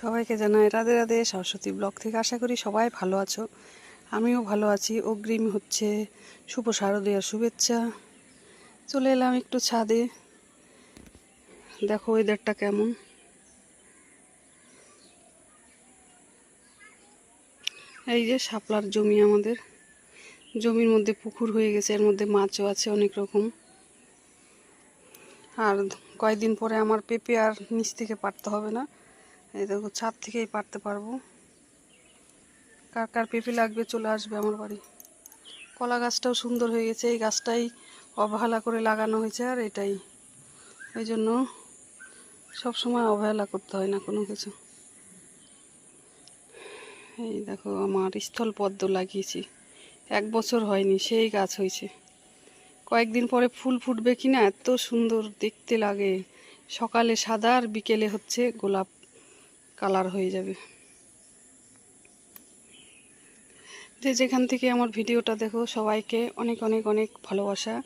সবাইকে জানাই রাধে রাধে, সরস্বতী ব্লগ থেকে আশা করি সবাই ভালো আছো। আমিও ভালো আছি, অগ্রিম হচ্ছে শুভ শারদীয়ার শুভেচ্ছা। চলে এলাম একটু ছাদে। দেখো ওয়েদারটা কেমন। এই যে শাপলার জমি আমাদের। জমির মধ্যে পুকুর হয়ে গেছে, এর মধ্যে মাছও আছে অনেক রকম। আর কয়েকদিন পরে আমার পেঁপে আর নিচ থেকে পারতে হবে না। এই দেখো, ছাদ থেকেই পারতে পারব। কার কার পেঁপে লাগবে চলে আসবে আমার বাড়ি। কলা গাছটাও সুন্দর হয়ে গেছে, এই গাছটাই অবহেলা করে লাগানো হয়েছে আর এটাই। ওই জন্য সব সময় অবহেলা করতে হয় না কোনো কিছু। এই দেখো, আমার স্থল পদ্ম লাগিয়েছি। এক বছর হয়নি, সেই গাছ হয়েছে। কয়েকদিন পরে ফুল ফুটবে কি না এত সুন্দর দেখতে লাগে। সকালে সাদা আর বিকেলে হচ্ছে গোলাপ। কালার হয়ে যাবে। যে যেখান থেকে আমার ভিডিওটা দেখো, সবাইকে অনেক অনেক অনেক ভালোবাসা।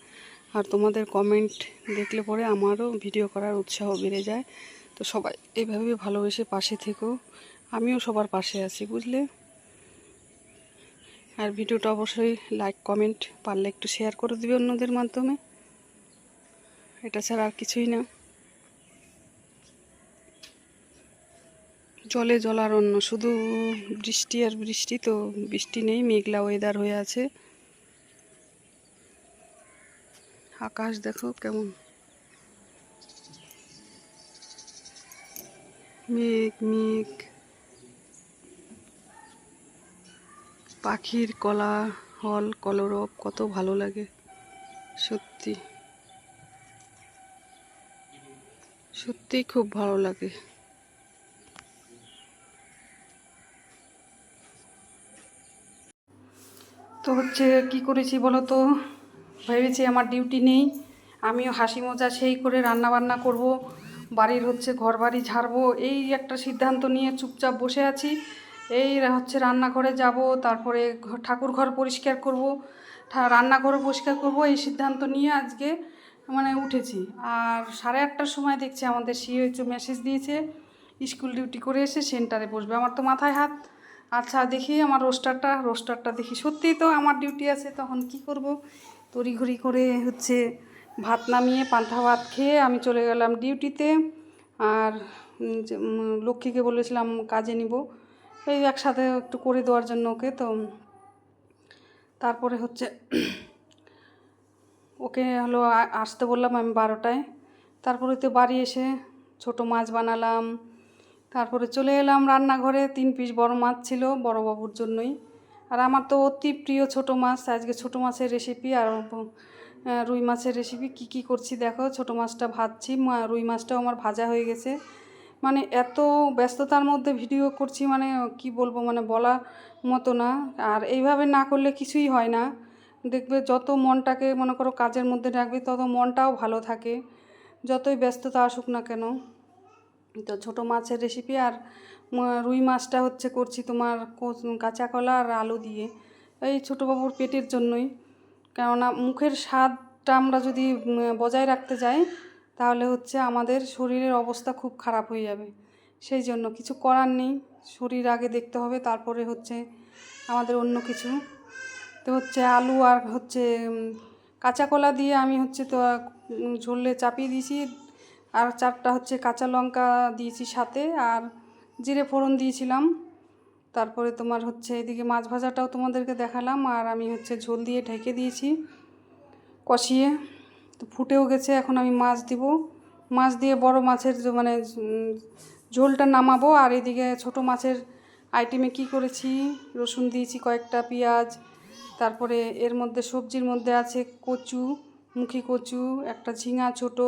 আর তোমাদের কমেন্ট দেখলে পরে আমারও ভিডিও করার উৎসাহ বেড়ে যায়। তো সবাই এইভাবে ভালোবেসে পাশে থেকো। আমিও সবার পাশে আছি, বুঝলে? আর ভিডিওটা অবশ্যই লাইক কমেন্ট পারলে একটু শেয়ার করে দিবে অন্যদের মাধ্যমে। এটা ছাড়া আর কিছুই না। জলে জলারণ্য শুধু বৃষ্টি আর বৃষ্টি তো, বৃষ্টি নেই, মেঘলা ওয়েদার হয়ে আছে। আকাশ দেখো কেমন। মেঘ মেঘ। পাখির কলা, হল, কলরব, কত ভালো লাগে, সত্যি। সত্যি খুব ভালো লাগে। তো হচ্ছে কি করেছি বলো তো? ভেবেছি আমার ডিউটি নেই। আমিও হাসি মজা সেই করে রান্না বান্না করব, বাড়ির হচ্ছে ঘর বাড়ি ঝাড়বো, এই একটা সিদ্ধান্ত নিয়ে চুপচাপ বসে আছি। এই হচ্ছে রান্নাঘরে যাব, তারপরে ঠাকুর ঘর পরিষ্কার করব। রান্নাঘরও পরিষ্কার করব, এই সিদ্ধান্ত নিয়ে আজকে মানে উঠেছি। আর সাড়ে আটটার সময় দেখছি আমাদের সিওএইচও মেসেজ দিয়েছে, স্কুল ডিউটি করে এসে সেন্টারে বসবে। আমার তো মাথায় হাত। আচ্ছা দেখি আমার রোস্টারটা রোস্টারটা দেখি। সত্যিই তো আমার ডিউটি আছে, তখন কি করব? তড়িঘড়ি করে হচ্ছে ভাত নামিয়ে পান্থা ভাত খেয়ে আমি চলে গেলাম ডিউটিতে আর লক্ষ্মীকে বলেছিলাম কাজে নিব। এই একসাথে একটু করে দেওয়ার জন্য ওকে, তো তারপরে হচ্ছে ওকে হলো আসতে বললাম আমি বারোটায়। তারপরে তো বাড়ি এসে ছোট মাছ বানালাম তারপরে চলে এলাম রান্নাঘরে, তিন পিস বড় মাছ ছিল বড় বাবুর জন্যই। আর আমার তো অতি প্রিয় ছোট মাছ, আজকে ছোট মাছের রেসিপি আর রুই মাছের রেসিপি কি কি করছি দেখো, ছোট মাছটা ভাজছি রুই মাছটাও আমার ভাজা হয়ে গেছে। মানে এত ব্যস্ততার মধ্যে ভিডিও করছি মানে কি বলব মানে বলা মতো না। আর এইভাবে না করলে কিছুই হয় না। দেখবে যত মনটাকে, মনে করো, কাজের মধ্যে রাখবে, তত মনটাও ভালো থাকে। যতই ব্যস্ততা আসুক না কেন। তো ছোটো মাছের রেসিপি আর রুই মাছটা হচ্ছে করছি তোমার কাঁচা কলা আর আলু দিয়ে। এই ছোটো বাবুর পেটের জন্যই। কেননা মুখের স্বাদটা আমরা যদি বজায় রাখতে যাই, তাহলে হচ্ছে আমাদের শরীরের অবস্থা খুব খারাপ হয়ে যাবে। সেই জন্য কিছু করার নেই। শরীর আগে দেখতে হবে, তারপরে হচ্ছে আমাদের অন্য কিছু। তো হচ্ছে আলু আর হচ্ছে কাঁচা কলা দিয়ে আমি হচ্ছে তো ঝোলে চাপিয়ে দিয়েছি। আর চারটা হচ্ছে কাঁচা লঙ্কা দিয়েছি সাথে আর জিরে ফোড়ন দিয়েছিলাম। তারপরে তোমার হচ্ছে এদিকে মাছ ভাজাটাও তোমাদেরকে দেখালাম আর আমি হচ্ছে ঝোল দিয়ে ঢেকে দিয়েছি কষিয়ে। তো ফুটেও গেছে, এখন আমি মাছ দিব। মাছ দিয়ে বড় মাছের মানে ঝোলটা নামাবো আর এদিকে ছোট মাছের আইটেমে কি করেছি? রসুন দিয়েছি কয়েকটা, পেঁয়াজ, তারপরে এর মধ্যে সবজির মধ্যে আছে কচু, মুখি কচু, একটা ঝিঙা ছোট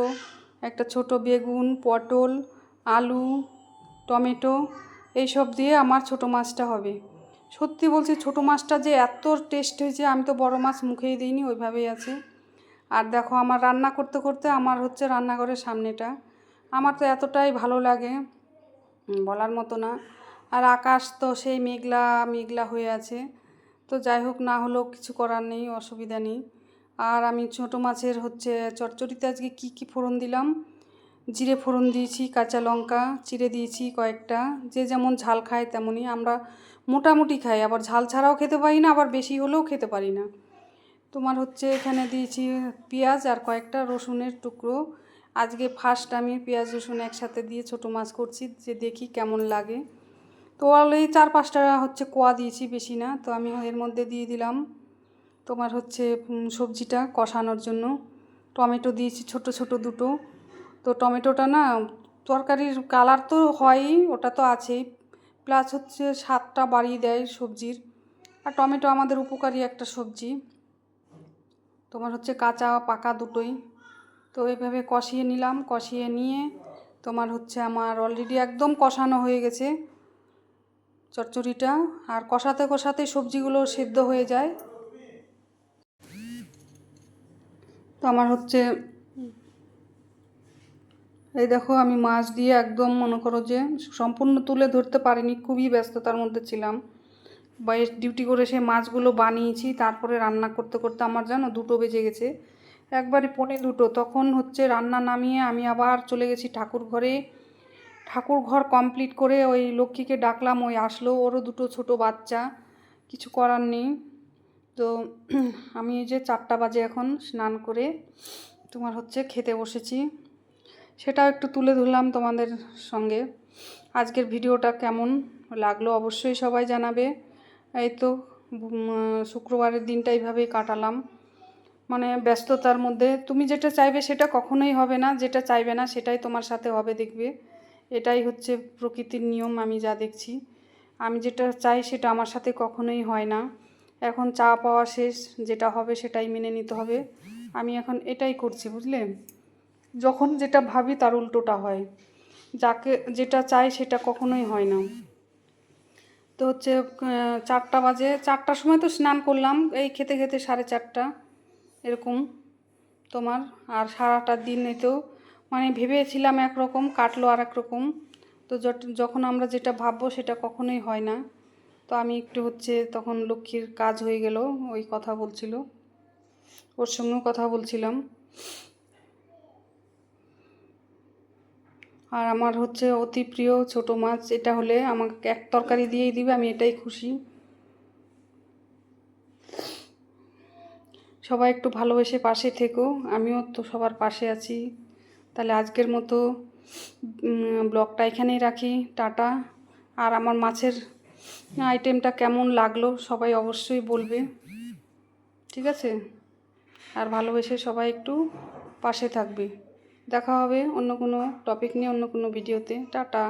একটা ছোট বেগুন, পটল, আলু, টমেটো, এইসব দিয়ে আমার ছোট মাছটা হবে। সত্যি বলছি, ছোট মাছটা যে এত টেস্ট হয়েছে, আমি তো বড় মাছ মুখেই দিইনি, ওইভাবেই আছে। আর দেখো, আমার রান্না করতে করতে আমার হচ্ছে রান্নাঘরের সামনেটা। আমার তো এতটাই ভালো লাগে বলার মতো না। আর আকাশ তো সেই মেঘলা মেঘলা হয়ে আছে। তো যাই হোক, না হলেও কিছু করার নেই, অসুবিধা নেই। আর আমি ছোটো মাছের হচ্ছে চচ্চড়িতে আজকে কী কী ফোড়ন দিলাম? জিরে ফোড়ন দিয়েছি, কাঁচা লঙ্কা চিড়ে দিয়েছি কয়েকটা। যে যেমন ঝাল খায় তেমনই আমরা মোটামুটি খাই। আবার ঝাল ছাড়াও খেতে পারি না, আবার বেশি হলেও খেতে পারি না। তোমার হচ্ছে এখানে দিয়েছি পেঁয়াজ আর কয়েকটা রসুনের টুকরো। আজকে ফার্স্ট আমি পেঁয়াজ, রসুন একসাথে দিয়ে ছোটো মাছ করছি, যে দেখি কেমন লাগে। তো এই চার পাঁচটা হচ্ছে কোয়া দিয়েছি, বেশি না। তো আমি এর মধ্যে দিয়ে দিলাম তোমার হচ্ছে সবজিটা কষানোর জন্য। টমেটো দিয়েছি, ছোট ছোট দুটো। তো টমেটোটা না, তরকারির কালার তো হয়ই, ওটা তো আছেই। প্লাস হচ্ছে স্বাদটা বাড়িয়ে দেয় সবজির। আর টমেটো আমাদের উপকারী একটা সবজি। তোমার হচ্ছে কাঁচা, পাকা দুটোই। তো এইভাবে কষিয়ে নিলাম, কষিয়ে নিয়ে তোমার হচ্ছে আমার অলরেডি একদম কষানো হয়ে গেছে চচ্চড়িটা। আর কষাতে কষাতে সবজিগুলো সেদ্ধ হয়ে যায়। তো আমার হচ্ছে, এই দেখো আমি মাছ দিয়ে একদম মনে করো যে সম্পূর্ণ তুলে ধরতে পারিনি, খুবই ব্যস্ততার মধ্যে ছিলাম। বাইরে ডিউটি করে সে মাছগুলো বানিয়েছি, তারপরে রান্না করতে করতে আমার জানো দুটো বেজে গেছে। একবারে পনে দুটো, তখন হচ্ছে রান্না নামিয়ে আমি আবার চলে গেছি ঠাকুর ঘরে। ঠাকুর ঘর কমপ্লিট করে ওই লক্ষ্মীকে ডাকলাম, ওই আসলো, ওরও দুটো ছোট বাচ্চা, কিছু করার নেই। তো আমি এই যে চারটা বাজে এখন স্নান করে তোমার হচ্ছে খেতে বসেছি। সেটাও একটু তুলে ধরলাম তোমাদের সঙ্গে। আজকের ভিডিওটা কেমন লাগল অবশ্যই সবাই জানাবে। এই তো শুক্রবারের দিনটা এইভাবেই কাটালাম। মানে ব্যস্ততার মধ্যে তুমি যেটা চাইবে সেটা কখনোই হবে না, যেটা চাইবে না সেটাই তোমার সাথে হবে দেখবে। এটাই হচ্ছে প্রকৃতির নিয়ম, আমি যা দেখছি। আমি যেটা চাই সেটা আমার সাথে কখনোই হয় না। এখন চা পাওয়া শেষ, যেটা হবে সেটাই মেনে নিতে হবে। আমি এখন এটাই করছি, বুঝলে? যখন যেটা ভাবি তার উল্টোটা হয়। যাকে যেটা চাই সেটা কখনোই হয় না। তো হচ্ছে চারটা বাজে। চারটার সময় তো স্নান করলাম, এই খেতে খেতে সাড়ে চারটা, এরকম তোমার। আর সারাটা দিন এতেও মানে ভেবেছিলাম একরকম, কাটলো আর এক রকম তো যখন আমরা যেটা ভাববো সেটা কখনোই হয় না। তো আমি একটু হচ্ছে তখন লক্ষ্মীর কাজ হয়ে গেল, ওই কথা বলছিল। ওর সঙ্গেও কথা বলছিলাম। আর আমার হচ্ছে অতি প্রিয় ছোট মাছ, এটা হলে আমাকে এক তরকারি দিয়েই দিবে, আমি এটাই খুশি। সবাই একটু ভালোবেসে পাশে থেকো, আমিও তো সবার পাশে আছি। তাহলে আজকের মতো ব্লগটা এখানেই রাখি, টাটা। আর আমার মাছের আইটেমটা কেমন লাগল সবাই অবশ্যই বলবে। ঠিক আছে? আর ভালোবেসে সবাই একটু পাশে থাকবে। দেখা হবে অন্য কোনো টপিক নিয়ে, অন্য কোনো ভিডিওতে টাটা।